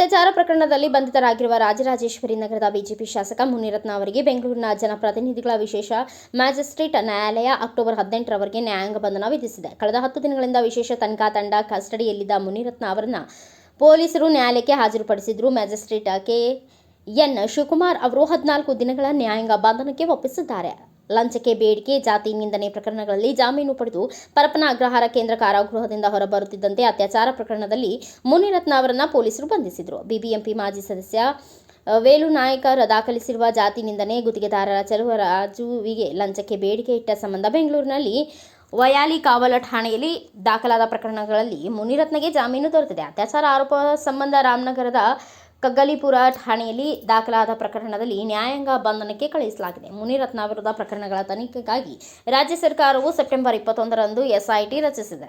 ಪ್ರಕರಣದಲ್ಲಿ ಬಂಧಿತರಾಗಿರುವ ರಾಜರಾಜೇಶ್ವರಿ ನಗರದ ಬಿಜೆಪಿ ಶಾಸಕ ಮುನಿರತ್ನ ಅವರಿಗೆ ಬೆಂಗಳೂರಿನ ಜನಪ್ರತಿನಿಧಿಗಳ ವಿಶೇಷ ಮ್ಯಾಜಿಸ್ಟ್ರೇಟ್ ನ್ಯಾಯಾಲಯ ಅಕ್ಟೋಬರ್ ಹದಿನೆಂಟರವರೆಗೆ ನ್ಯಾಯಾಂಗ ಬಂಧನ ವಿಧಿಸಿದೆ. ಕಳೆದ ಹತ್ತು ದಿನಗಳಿಂದ ವಿಶೇಷ ತನಿಖಾ ತಂಡ ಕಸ್ಟಡಿಯಲ್ಲಿದ್ದ ಮುನಿರತ್ನ ಅವರನ್ನು ಪೊಲೀಸರು ನ್ಯಾಯಾಲಯಕ್ಕೆ ಹಾಜರುಪಡಿಸಿದ್ರು. ಮ್ಯಾಜಿಸ್ಟ್ರೇಟ್ ಕೆ ಎನ್ ಶಿವಕುಮಾರ್ ಅವರು ಹದಿನಾಲ್ಕು ದಿನಗಳ ನ್ಯಾಯಾಂಗ ಬಂಧನಕ್ಕೆ ಒಪ್ಪಿಸಿದ್ದಾರೆ. ಲಂಚಕ್ಕೆ ಬೇಡಿಕೆ, ಜಾತಿ ನಿಂದನೆ ಪ್ರಕರಣಗಳಲ್ಲಿ ಜಾಮೀನು ಪಡೆದು ಪರಪನ ಅಗ್ರಹಾರ ಕೇಂದ್ರ ಕಾರಾಗೃಹದಿಂದ ಹೊರಬರುತ್ತಿದ್ದಂತೆ ಅತ್ಯಾಚಾರ ಪ್ರಕರಣದಲ್ಲಿ ಮುನಿರತ್ನ ಅವರನ್ನು ಪೊಲೀಸರು ಬಂಧಿಸಿದರು. ಬಿಬಿಎಂಪಿ ಮಾಜಿ ಸದಸ್ಯ ವೇಲು ನಾಯಕರ ದಾಖಲಿಸಿರುವ ಜಾತಿ ನಿಂದನೆ ಗುತ್ತಿಗೆದಾರರ ಚಲುವರಾಜುವಿಗೆ ಲಂಚಕ್ಕೆ ಬೇಡಿಕೆ ಇಟ್ಟ ಸಂಬಂಧ ಬೆಂಗಳೂರಿನಲ್ಲಿ ವಯಾಲಿ ಕಾವಲ ಠಾಣೆಯಲ್ಲಿ ದಾಖಲಾದ ಪ್ರಕರಣಗಳಲ್ಲಿ ಮುನಿರತ್ನಗೆ ಜಾಮೀನು ದೊರೆತಿದೆ. ಅತ್ಯಾಚಾರ ಆರೋಪ ಸಂಬಂಧ ರಾಮನಗರದ ಕಗ್ಗಲಿಪುರ ಠಾಣೆಯಲ್ಲಿ ದಾಖಲಾದ ಪ್ರಕರಣದಲ್ಲಿ ನ್ಯಾಯಾಂಗ ಬಂಧನಕ್ಕೆ ಕಳುಹಿಸಲಾಗಿದೆ. ಮುನಿರತ್ನ ವಿರುದ್ಧ ಪ್ರಕರಣಗಳ ತನಿಖೆಗಾಗಿ ರಾಜ್ಯ ಸರ್ಕಾರವು ಸೆಪ್ಟೆಂಬರ್ ಇಪ್ಪತ್ತೊಂದರಂದು ಎಸ್ಐಟಿ ರಚಿಸಿದೆ.